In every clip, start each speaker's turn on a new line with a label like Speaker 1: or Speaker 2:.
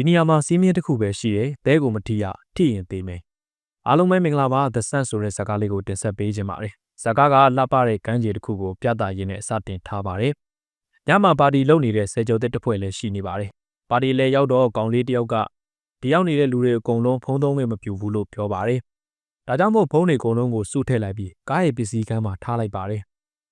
Speaker 1: ဒီနေရာမှာစီးမြင့်တစ်ခုပဲရှိတယ်တဲကိုမထီရထိရင်သေးမယ်အားလုံးပဲမင်္ဂလာပါ The Sun ဆိုတဲ့ဇာတ်ကားလေးကိုတင်ဆက်ပေးခြင်းပါတယ်ဇာတ်ကားကလှပတဲ့ကမ်းခြေတစ်ခုကိုပြသရင်းနဲ့စတင်ထားပါတယ်ညမှာပါတီလုပ်နေတဲ့ဆယ်ကျော်သစ်တစ်ဖွဲ့လည်းရှိနေပါတယ်ပါတီလည်းရောက်တော့ကောင်လေးတစ်ယောက်ကဒီရောက်နေတဲ့လူတွေအကုန်လုံးဖုံးသုံးခွင့်မပြုဘူးလို့ပြောပါတယ်ဒါကြောင့်မို့ဖုန်းတွေအကုန်လုံးကိုစုထည့်လိုက်ပြီးကားရဲ့ပစ္စည်းကမ်းမှာထားလိုက်ပါတယ်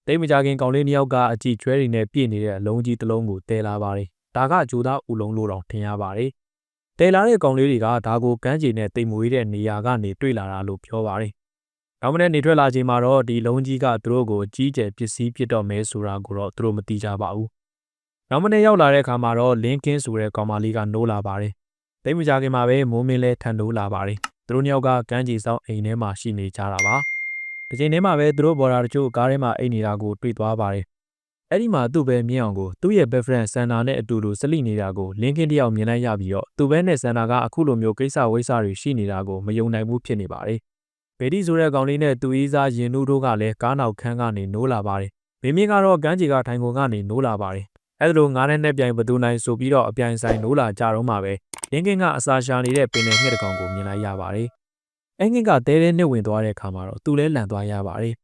Speaker 1: တိတ်မကြခင်ကောင်လေးနှစ်ယောက်ကအကြည့်ကျွဲတွေနဲ့ပြည့်နေတဲ့အလုံးကြီးတစ်လုံးကိုတဲလာပါတယ် ဒါကဂျိုသားဦးလုံးလို့တောင်ထင်ရပါတယ်။တဲလာတဲ့ကောင်လေးတွေကဒါကိုကမ်းခြေနဲ့တိမ်မွေးတဲ့နေရာကနေတွေ့လာတာလို့ပြောပါတယ်။နောက်မနေ့နေထွက်လာချိန်မှာတော့ဒီလုံးကြီးကသူတို့ကိုကြီးကျယ်ပစ္စည်းဖြစ်တော့မဲဆိုတာကိုတော့သူတို့မသိကြပါဘူး။နောက်မနေ့ရောက်လာတဲ့အခါမှာတော့လင်းကင်းဆိုတဲ့ကောင်မလေးကနိုးလာပါတယ်။တိမ်မကြခင်မှာပဲမိုးမင်းလဲထန်တိုးလာပါတယ်။သူတို့နှစ်ယောက်ကကမ်းခြေဆောင်အိမ်ထဲမှာရှိနေကြတာပါ။ဒီချိန်ထဲမှာပဲသူတို့ဘော်ဒါတချို့ကားထဲမှာအိတ်နေတာကိုတွေ့သွားပါတယ် အဲ့ဒီမှာသူ့ပဲမြင်အောင်ကိုသူ့ရဲ့ best friend ဆန်နာနဲ့အတူတူစလိနေတာကိုလင်းကင်းတယောက်မြင်လိုက်ရပြီးတော့သူ့ပဲနဲ့ဆန်နာကအခုလိုမျိုးကိစ္စဝိစ္စတွေရှိနေတာကိုမယုံနိုင်ဘူးဖြစ်နေပါတယ်။ဗေဒီဆိုတဲ့ကောင်လေးနဲ့သူ့ဤစားရင်နူးတို့ကလည်းကားနောက်ခန်းကနေနိုးလာပါတယ်။မင်းမင်းကတော့ကမ်းခြေကထိုင်ကုန်ကနေနိုးလာပါတယ်။အဲ့ဒါလိုငားနဲ့နဲ့ပြိုင်ဘသူနိုင်ဆိုပြီးတော့အပြိုင်ဆိုင်နိုးလာကြတော့မှပဲလင်းကင်းကအစာရှာနေတဲ့ပင်လယ်ငှက်တကောင်ကိုမြင်လိုက်ရပါတယ်။အင်္ဂင်းကတဲတဲနဲ့ဝင်သွားတဲ့အခါမှာတော့သူလဲလန်သွားရပါတယ်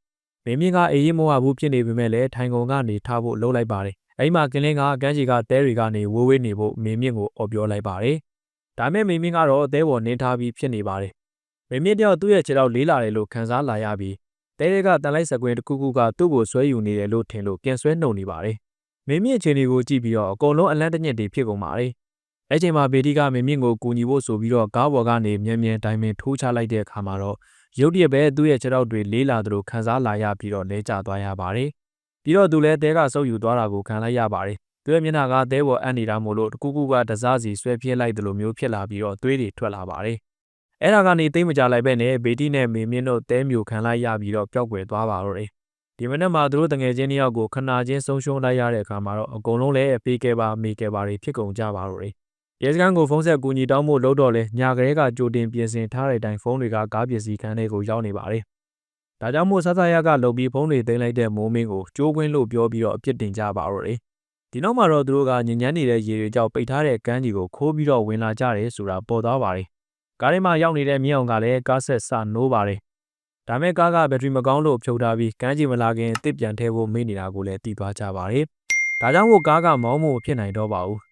Speaker 1: မင်းမြင့်ကအေးရင်မဝဘူးဖြစ်နေပေမဲ့လည်းထိုင်ကုန်ကနေထားဖို့လှုပ်လိုက်ပါတယ်။အဲဒီမှာကင်းလင်းကကန်းချီကတဲတွေကနေဝိုးဝေးနေဖို့မင်းမြင့်ကိုအော်ပြောလိုက်ပါတယ်။ဒါမဲ့မင်းမြင့်ကတော့တဲပေါ်နင်းထားပြီးဖြစ်နေပါတယ်။မင်းမြင့်တယောက်သူ့ရဲ့ခြေထောက်လေးလာတယ်လို့ခံစားလာရပြီးတဲတွေကတန်လိုက်စကွင်းတစ်ခုခုကသူ့ကိုဆွဲယူနေတယ်လို့ထင်လို့ပြန်ဆွဲနှုံနေပါတယ်။မင်းမြင့်အခြေအနေကိုကြည့်ပြီးတော့အကုန်လုံးအလန့်တညစ်တွေဖြစ်ကုန်ပါတယ်။အဲချိန်မှာဘေဒီကမင်းမြင့်ကိုကူညီဖို့ဆိုပြီးတော့ကားပေါ်ကနေမြန်မြန်တိုင်းပင်ထိုးချလိုက်တဲ့အခါမှာတော့ ရုတ်တရက်ပဲသူ့ရဲ့ခြေထောက်တွေလေးလာသလိုခံစားလာရပြီးတော့လဲကျသွားရပါတယ်။ပြီးတော့သူလည်းတဲကဆုပ်ယူသွားတာကိုခံလိုက်ရပါတယ်။သူရဲ့မျက်နှာကတဲပေါ်အပ်နေတာမို့လို့တကူကူကတစားစီဆွဲပြစ်လိုက်သလိုမျိုးဖြစ်လာပြီးတော့သွေးတွေထွက်လာပါတယ်။အဲ့ဒါကနေသိမကြလိုက်ပဲနဲ့ဘေတီနဲ့မေမင်းတို့တဲမျိုးခံလိုက်ရပြီးတော့ပျောက်ကွယ်သွားပါတော့တယ်။ဒီမနေ့မှာသူတို့တငယ်ချင်းတယောက်ကိုခဏချင်းဆုံးရှုံးလိုက်ရတဲ့အခါမှာတော့အကုန်လုံးလည်းပေးခဲ့ပါမေခဲ့ပါတွေဖြစ်ကုန်ကြပါတော့တယ် ရဲစခန်းကိုဖုန်းဆက်ကူညီတောင်းဖို့လို့တော့လဲညာကလေးကကြိုတင်ပြင်ဆင်ထားတဲ့အတိုင်းဖုန်းတွေကကားပစ္စည်းခန်းထဲကိုရောက်နေပါတယ်။ဒါကြောင့်မို့ဆဆရကလုံပြီးဖုန်းတွေသိမ်းလိုက်တဲ့မိုးမင်းကိုကြိုးကွင်းလို့ပြောပြီးတော့အပြစ်တင်ကြပါတော့တယ်။ဒီနောက်မှာတော့သူတို့ကညဉ့်ညမ်းနေတဲ့ရေတွေကြောင့်ပိတ်ထားတဲ့ကမ်းကြီးကိုခိုးပြီးတော့ဝင်လာကြတယ်ဆိုတာပေါ်သွားပါတယ်။ကားထဲမှာရောက်နေတဲ့မြေအောင်ကလည်းကားဆက်စနိုးပါတယ်။ဒါမဲ့ကားကဘက်ထရီမကောင်းလို့ဖြုတ်ထားပြီးကမ်းကြီးမလာခင်တစ်ပြန်ထဲဖို့မေ့နေတာကိုလည်းသိသွားကြပါတယ်။ဒါကြောင့်မို့ကားကမောင်းဖို့ဖြစ်နိုင်တော့ပါဘူး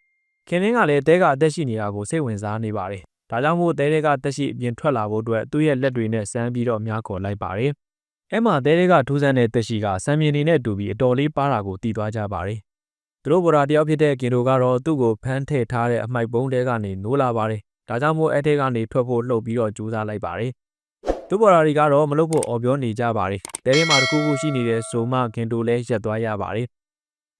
Speaker 1: ခင်လင်းကလည်းတဲကအသက်ရှိနေတာကိုစိတ်ဝင်စားနေပါတယ်။ဒါကြောင့်မို့တဲတဲကတက်ရှိအပြင်ထွက်လာဖို့အတွက်သူ့ရဲ့လက်တွေနဲ့စမ်းပြီးတော့များခေါ်လိုက်ပါတယ်။အဲ့မှာတဲတဲကထူးဆန်းတဲ့တက်ရှိကစံမြင်နေနဲ့တူပြီးအတော်လေးပါတာကိုတည်သွားကြပါတယ်။သူတို့ဘော်ဒါတယောက်ဖြစ်တဲ့ကင်တိုကတော့သူ့ကိုဖမ်းထည့်ထားတဲ့အမိုက်ပုံးတဲကနေနိုးလာပါတယ်။ဒါကြောင့်မို့အဲ့တဲကနေထွက်ဖို့လှုပ်ပြီးတော့ကြိုးစားလိုက်ပါတယ်။သူ့ဘော်ဒါတွေကတော့မလုပ်ဖို့အော်ပြောနေကြပါတယ်။တဲထဲမှာတခုခုရှိနေတဲ့ဇိုမကင်တိုလည်းရက်သွားရပါတယ်။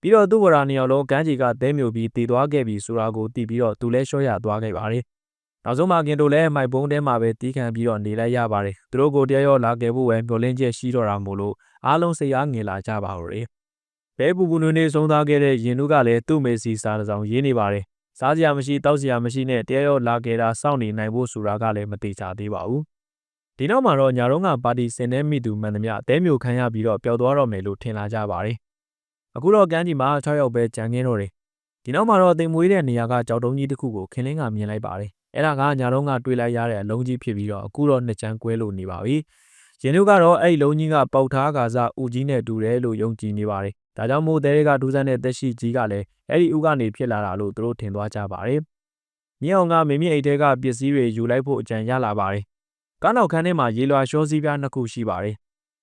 Speaker 1: ပြီးတော့သူ့ဝရာနှစ်ယောက်လုံးကမ်းခြေကသဲမြူပြီးတည်သွားခဲ့ပြီဆိုတာကိုသိပြီးတော့သူလည်းရှော့ရသွားခဲ့ပါတယ်။နောက်ဆုံးမှာကင်တိုလည်းမိုက်ပုံးထဲမှာပဲတီးခံပြီးတော့နေလိုက်ရပါတယ်။သူတို့ကိုတရားရောလာခဲ့ဖို့ပဲမျှော်လင့်ချက်ရှိတော့တာမို့လို့အားလုံးစိတ်အားငင်လာကြပါတော့တယ်။ဘဲပူပူနွေနေဆုံးသားခဲ့တဲ့ရင်တို့ကလည်းသူ့မေစီစာတစ်စောင်ရေးနေပါတယ်။စားစရာမရှိတောက်စရာမရှိနဲ့တရားရောလာခဲ့တာစောင့်နေနိုင်ဖို့ဆိုတာကလည်းမတိကျသေးပါဘူး။ဒီနောက်မှာတော့ညာတော့ကပါတီစင်တဲ့မိသူမှန်သမျှအသေးမျိုးခံရပြီးတော့ပျောက်သွားတော့မယ်လို့ထင်လာကြပါတယ်။ အခုတော့ကမ်းခြေမှာ6ယောက်ပဲကြံခင်းတော့တယ်ဒီနောက်မှာတော့တင်မွေးတဲ့နေရာကကြောက်တုံးကြီးတစ်ခုကိုခင်လင်းကမြင်လိုက်ပါတယ်အဲ့ဒါကညာတော့ကတွေးလိုက်ရတဲ့အလုံးကြီးဖြစ်ပြီးတော့အခုတော့နှစ်ချမ်းကွဲလို့နေပါပြီရင်တို့ကတော့အဲ့လုံးကြီးကပေါက်ထားကာစားဦးကြီးနဲ့တူတယ်လို့ယုံကြည်နေပါတယ်ဒါကြောင့်မို့တဲတွေကဒူးဆန်းတဲ့တက်ရှိကြီးကလည်းအဲ့ဒီဦးကနေဖြစ်လာတာလို့သူတို့ထင်သွားကြပါတယ်မြေအောင်ကမင်းမြင့်အိတ်တဲကပစ္စည်းတွေယူလိုက်ဖို့အကြံရလာပါတယ်ကားနောက်ခန်းထဲမှာရေလွှာရှောစည်းပြားနှစ်ခုရှိပါတယ်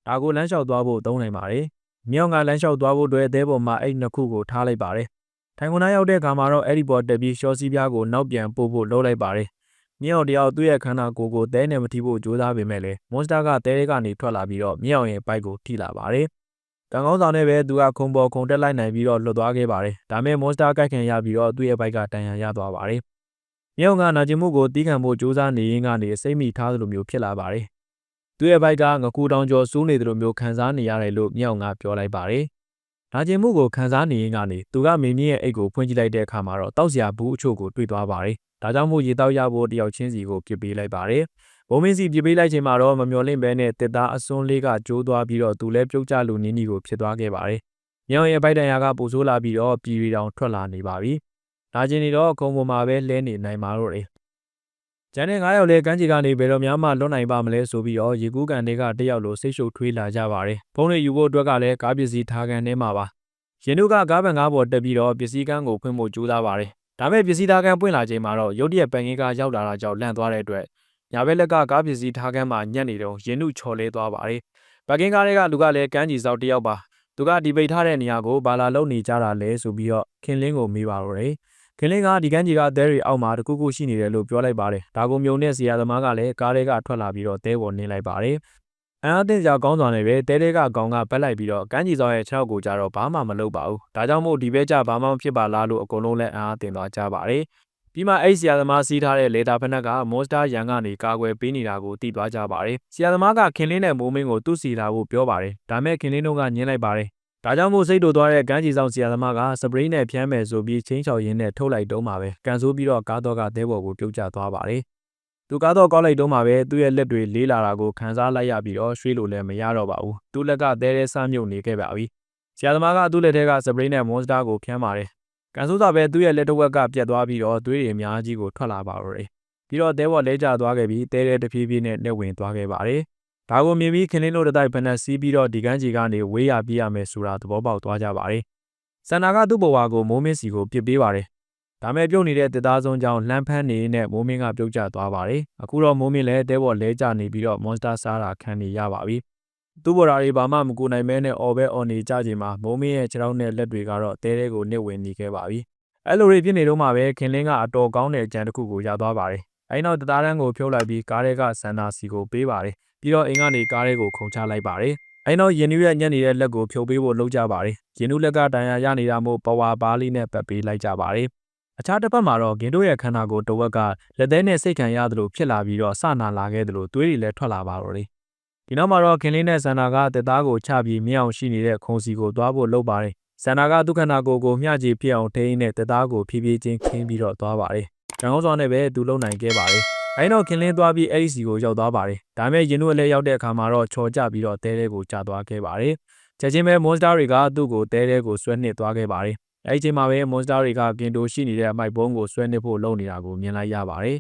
Speaker 1: ဒါကိုလမ်းလျှောက်သွားဖို့သုံးနိုင်ပါတယ် မြောင်ကလမ်းလျှောက်သွားဖို့အတွက်အသေးပေါ်မှာအဲ့နှစ်ခုကိုထားလိုက်ပါတယ်။ထိုင်ကုန်သားရောက်တဲ့အခါမှာတော့အဲ့ဒီပေါ်တက်ပြီးရှော့စီးပြားကိုနောက်ပြန်ပို့ဖို့လုပ်လိုက်ပါတယ်။မြောင်တယောက်သူ့ရဲ့ခန္ဓာကိုယ်ကိုတဲနဲ့မထိဖို့ကြိုးစားပေမဲ့လည်းမွန်စတာကတဲတွေကနေထွက်လာပြီးတော့မြောင်ရဲ့ဘိုက်ကိုထိလာပါတယ်။တန်ကောင်းဆောင်နဲ့ပဲသူကခုံပေါ်ခုံတက်လိုက်နိုင်ပြီးတော့လွတ်သွားခဲ့ပါတယ်။ဒါမဲ့မွန်စတာကိုက်ခံရပြီးတော့သူ့ရဲ့ဘိုက်ကတန်ရန်ရသွားပါတယ်။မြောင်ကနာကျင်မှုကိုတီးခံဖို့ကြိုးစားနေရင်းကနေစိတ်မိထားသလိုမျိုးဖြစ်လာပါတယ် သူ့ရဲ့ဘိုက်ကငကူတောင်ကျော်စူးနေတယ်လို့မျိုးခံစားနေရတယ်လို့မြောက်ငါပြောလိုက်ပါတယ်။နာကျင်မှုကိုခံစားနေရင်ကနေသူကမေမင်းရဲ့အိတ်ကိုဖွင့်ကြည့်လိုက်တဲ့အခါမှာတော့တောက်စရာဘူးအချို့ကိုတွေ့သွားပါတယ်။ဒါကြောင့်မို့ရေတောက်ရဖို့တယောက်ချင်းစီကိုပြစ်ပေးလိုက်ပါတယ်။ဘုံမင်းစီပြစ်ပေးလိုက်ချိန်မှာတော့မမျော်လင့်ဘဲနဲ့တစ်သားအစွန်းလေးကကျိုးသွားပြီးတော့သူလည်းပြုတ်ကျလူနင်းနီကိုဖြစ်သွားခဲ့ပါတယ်။မြောင်ရဲ့ဘိုက်တန်ရာကပူဆိုးလာပြီးတော့ပြည်ရီတောင်ထွက်လာနေပါပြီ။နာကျင်နေတော့ခုံပေါ်မှာပဲလဲနေနိုင်ပါတော့တယ် ကျန်တဲ့9ယောက်လည်းကမ်းခြေကနေဘယ်တော့မှလွတ်နိုင်ပါမလဲဆိုပြီးတော့ရေကူးကန်တွေကတယောက်လိုစိတ်ရှုပ်ထွေးလာကြပါတယ်ဖုန်းတွေယူဖို့အတွက်ကလည်းကားပစ္စည်းထားကန်ထဲမှာပါရင်တို့ကကားပန်ကားပေါ်တက်ပြီးတော့ပစ္စည်းကန်းကိုဖွင့်ဖို့ကြိုးစားပါတယ်ဒါပေမဲ့ပစ္စည်းထားကန်ပွင့်လာချိန်မှာတော့ရုတ်တရက်ပန်ကင်းကားရောက်လာတာကြောင့်လန့်သွားတဲ့အတွက်ညာဘက်လက်ကကားပစ္စည်းထားကန်မှာညက်နေတော့ရင်တို့ချော်လဲသွားပါတယ်ပန်ကင်းကားတွေကလူကလည်းကမ်းခြေစောက်တယောက်ပါသူကဒီပိတ်ထားတဲ့နေရာကိုဘာလာလုံနေကြတာလဲဆိုပြီးတော့ခင်လင်းကိုမေးပါတော့တယ် ခင်လင်းကဒီကန်းကြီးကသဲတွေအောက်မှာတခုခုရှိနေတယ်လို့ပြောလိုက်ပါတယ်ဒါကိုမြုံတဲ့ဆရာသမားကလည်းကားတွေကထွက်လာပြီးတော့သဲပေါ်နင်းလိုက်ပါတယ်အန်အသင်းကြောင်ကောင်းစွာနဲ့ပဲတဲတဲကကောင်ကပက်လိုက်ပြီးတော့ကန်းကြီးဆောင်ရဲ့ခြေထောက်ကိုကြတော့ဘာမှမလုပ်ပါဘူးဒါကြောင့်မို့ဒီဘဲကြဘာမှမဖြစ်ပါလားလို့အကုန်လုံးလည်းအန်အသင်းသွားကြပါတယ်ပြီးမှအဲ့ဆရာသမားစီးထားတဲ့လေတာဖက်နှက်ကမွန်စတာရန်ကနေကာကွယ်ပေးနေတာကိုသိသွားကြပါတယ်ဆရာသမားကခင်လင်းနဲ့မိုးမင်းကိုသူ့စီလာဖို့ပြောပါတယ်ဒါမဲ့ခင်လင်းတို့ကညင်းလိုက်ပါတယ် ဒါကြောင့်မို့စိတ်တူသွားတဲ့ကမ်းခြေဆောင်ဆရာသမားကစပရိတ်နဲ့ဖြန်းမယ်ဆိုပြီးချင်းချော်ရင်းနဲ့ထုတ်လိုက်တုံးပါပဲကန်ဆိုးပြီးတော့ကားတော့ကသဲဘော်ကိုပြုတ်ကျသွားပါတယ်သူကားတော့ကောက်လိုက်တုံးပါပဲသူ့ရဲ့လက်တွေလေးလာတာကိုခံစားလိုက်ရပြီးတော့ရွှေ့လို့လည်းမရတော့ပါဘူးသူ့လက်ကသဲတဲ့ဆမ်းမြုပ်နေခဲ့ပါပြီဆရာသမားကသူ့လက်ထဲကစပရိတ်နဲ့မွန်စတာကိုဖြန်းပါတယ်ကန်ဆိုးသာပဲသူ့ရဲ့လက်တစ်ဝက်ကပြတ်သွားပြီးတော့သွေးတွေအများကြီးကိုထွက်လာပါတော့တယ်ပြီးတော့သဲဘော်လဲကျသွားခဲ့ပြီးသဲတဲ့တဖြည်းဖြည်းနဲ့လက်ဝင်သွားခဲ့ပါတယ် ဒါကိုမြင်ပြီးခင်လင်းတို့တတိုက်ဖက်နဲ့စီးပြီးတော့ဒီကန်းကြီးကနေဝေးရပြရမယ်ဆိုတာသဘောပေါက်သွားကြပါတယ်။စန္နာကသူ့ဘဝကိုမိုးမင်းစီကိုပြစ်ပေးပါတယ်။ဒါမဲ့ပြုတ်နေတဲ့တစ်သားစုံကြောင့်လှမ်းဖမ်းနေနဲ့မိုးမင်းကပြုတ်ကျသွားပါတယ်။အခုတော့မိုးမင်းလည်းတဲဘော်လဲကျနေပြီးတော့မွန်စတာစားတာခံနေရပါပြီ။သူ့ဘော်ရာတွေဘာမှမကူနိုင်မဲနဲ့အော်ပဲအော်နေကြချိန်မှာမိုးမင်းရဲ့ခြေထောက်နဲ့လက်တွေကတော့တဲတဲကိုနစ်ဝင်နေခဲ့ပါပြီ။အဲ့လိုတွေဖြစ်နေတော့မှပဲခင်လင်းကအတော်ကောင်းတဲ့ကြံတစ်ခုကိုရသွားပါတယ်။အဲဒီနောက်တသားတန်းကိုဖြုတ်လိုက်ပြီးကားတွေကစန္နာစီကိုပေးပါတယ်။ ပြီးတော့အိမ်ကနေကားလေးကိုခုန်ချလိုက်ပါတယ်။အဲနောက်ရင်နူးရဲ့ညက်နေတဲ့လက်ကိုဖြုတ်ပေးဖို့လုပ်ကြပါတယ်။ရင်နူးလက်ကတန်ရာရနေတာမို့ပဝါပါးလေးနဲ့ပတ်ပေးလိုက်ကြပါတယ်။အခြားတစ်ဖက်မှာတော့ဂင်တို့ရဲ့ခန္ဓာကိုယ်တဝက်ကလက်သေးနဲ့စိတ်ခံရသလိုဖြစ်လာပြီးတော့စနာလာခဲ့သလိုသွေးတွေလည်းထွက်လာပါတော့တယ်။ဒီနောက်မှာတော့ခင်လင်းနဲ့ဆန္ဒကတက်သားကိုချပြီးမြအောင်ရှိနေတဲ့ခုံစီကိုသွားဖို့လုပ်ပါတယ်။ဆန္ဒကဒုက္ခနာကိုကိုမျှကြည့်ဖြစ်အောင်ထိန်းနဲ့တက်သားကိုဖြည်းဖြည်းချင်းခင်းပြီးတော့သွားပါတယ်။ကျောင်းစောနဲ့ပဲသူလုံနိုင်ခဲ့ပါတယ်။ အဲဒီတော့ခင်လင်းသွားပြီးအဲ့ဒီစီကိုရောက်သွားပါတယ်ဒါပေမဲ့ရင်တို့အလဲရောက်တဲ့အခါမှာတော့ချော်ကြပြီးတော့တဲတဲကိုကြာသွားခဲ့ပါတယ်ချက်ချင်းပဲမွန်စတာတွေကသူ့ကိုတဲတဲကိုဆွဲနစ်သွားခဲ့ပါတယ်အဲဒီချိန်မှာပဲမွန်စတာတွေကကင်တိုရှိနေတဲ့အမိုက်ဘုံကိုဆွဲနစ်ဖို့လုပ်နေတာကိုမြင်လိုက်ရပါတယ်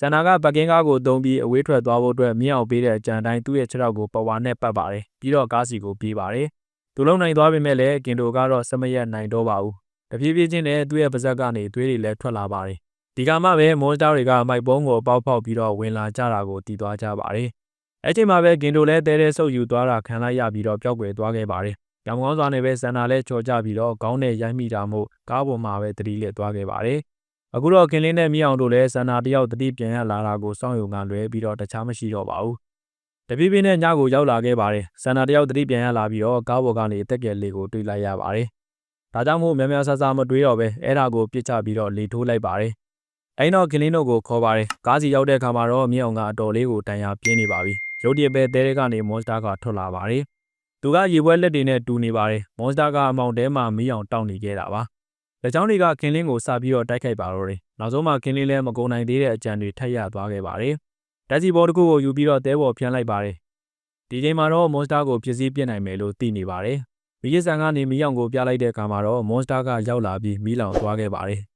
Speaker 1: ဆန္ဒကပကင်းကားကိုတုံးပြီးအဝေးထွက်သွားဖို့အတွက်မြင့်အောင်ပေးတဲ့အကြံတိုင်းသူ့ရဲ့ခြေထောက်ကိုပဝါနဲ့ပတ်ပါတယ်ပြီးတော့ကားစီကိုပြေးပါတယ်သူလုံနိုင်သွားပေမဲ့လည်းကင်တိုကတော့စမရက်နိုင်တော့ပါဘူးတဖြည်းဖြည်းချင်းနဲ့သူ့ရဲ့ပါဇက်ကနေသွေးတွေလည်းထွက်လာပါတယ် ဒီကမှပဲမွန်စတာတွေကမိုက်ပုံးကိုပေါက်ဖောက်ပြီးတော့ဝင်လာကြတာကိုတည်သွားကြပါတယ်။အဲ့ချိန်မှာပဲဂင်တိုလည်းတဲတဲဆုပ်ယူသွားတာခံလိုက်ရပြီးတော့ပျောက်ကွယ်သွားခဲ့ပါတယ်။ရောင်ကောင်းစွာနဲ့ပဲစန္နာလည်းချော်ကြပြီးတော့ခေါင်းနဲ့ရိုက်မိတာမို့ကားပေါ်မှာပဲတတိလက်သွားခဲ့ပါတယ်။အခုတော့ခင်လင်းနဲ့မြောင်တို့လည်းစန္နာတယောက်တတိပြန်ရလာတာကိုစောင့်ယုံကလွဲပြီးတော့တခြားမရှိတော့ပါဘူး။တပြည့်ပြည့်နဲ့ညကိုရောက်လာခဲ့ပါတယ်။စန္နာတယောက်တတိပြန်ရလာပြီးတော့ကားပေါ်ကနေတက်ကယ်လေးကိုတွေ့လိုက်ရပါတယ်။ဒါကြောင့်မို့များများဆဆမတွေးတော့ပဲအဲ့ဒါကိုပြစ်ချပြီးတော့လေထိုးလိုက်ပါတယ်။ အဲ့တော့ကလင်းတို့ကိုခေါ်ပါတယ်။ကားစီရောက်တဲ့အခါမှာတော့မြေအောင်ကအတော်လေးကိုတန်ရာပြင်းနေပါပြီ။ရုတ်တရက်ပဲတဲတဲကနေမွန်စတာကထွက်လာပါတယ်။သူကရေပွဲလက်တွေနဲ့တူနေပါတယ်။မွန်စတာကအမောင်တဲမှာမီးအောင်တောက်နေခဲ့တာပါ။လက်ချောင်းတွေကကင်းလင်းကိုစပြီးတော့တိုက်ခိုက်ပါတော့တယ်။နောက်ဆုံးမှကင်းလင်းလည်းမကုန်နိုင်သေးတဲ့အကြံတွေထပ်ရသွားခဲ့ပါတယ်။တက်စီဘောတစ်ခုကိုယူပြီးတော့တဲဘော်ဖျန်းလိုက်ပါတယ်။ဒီချိန်မှာတော့မွန်စတာကိုဖြစ်စည်းပြစ်နိုင်မယ်လို့သိနေပါတယ်။မီးရဆန်ကနေမီးအောင်ကိုပြလိုက်တဲ့အခါမှာတော့မွန်စတာကရောက်လာပြီးမီးလောင်သွားခဲ့ပါတယ်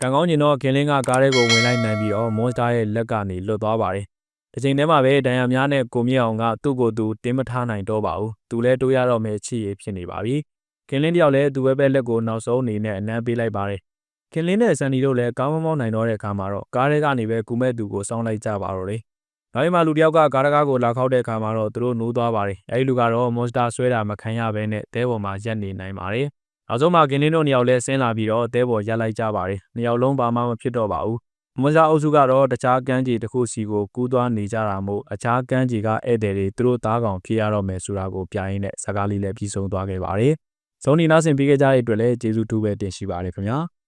Speaker 1: ကံကောင်းကျင်တော့ခင်လင်းကကားထဲကိုဝင်လိုက်နိုင်ပြီးတော့မွန်စတာရဲ့လက်ကနေလွတ်သွားပါတယ်။ဒီချိန်ထဲမှာပဲဒဏ်ရာများနဲ့ကိုမြင့်အောင်ကသူ့ကိုယ်သူတင်းမထားနိုင်တော့ပါဘူး။သူလည်းတိုးရတော့မယ်ချစ်ရဖြစ်နေပါပြီ။ခင်လင်းတယောက်လည်းသူ့ဘက်ဘက်လက်ကိုနောက်ဆုံးအနေနဲ့အနမ်းပေးလိုက်ပါတယ်။ခင်လင်းနဲ့ဆန်နီတို့လည်းကောင်းမမောင်းနိုင်တော့တဲ့အခါမှာတော့ကားထဲကနေပဲကူမဲ့သူကိုစောင်းလိုက်ကြပါတော့တယ်။နောက်မှလူတယောက်ကကားတကားကိုလာခောက်တဲ့အခါမှာတော့သူတို့နိုးသွားပါတယ်။အဲဒီလူကတော့မွန်စတာဆွဲတာမခံရဘဲနဲ့တဲပေါ်မှာရက်နေနိုင်ပါတယ်။ နောက်ဆုံးမှာကင်းလင်းတို့နှစ်ယောက်လဲဆင်းလာပြီးတော့တဲပေါ်ရက်လိုက်ကြပါတယ်နှစ်ယောက်လုံးဘာမှမဖြစ်တော့ပါဘူးမွန်စာအုပ်စုကတော့တခြားကမ်းခြေတစ်ခုစီကိုကူးသွားနေကြတာမို့အခြားကမ်းခြေကဧည့်သည်တွေသူတို့သားကောင်ဖြစ်ရတော့မယ်ဆိုတာကိုပြရင်းနဲ့စကားလေးလည်းပြီးဆုံးသွားခဲ့ပါတယ်။ဇုံနီနာဆင်ပေးခဲ့ကြတဲ့အတွက်လည်းကျေးဇူးတူပဲတင်ရှိပါတယ်ခင်ဗျာ။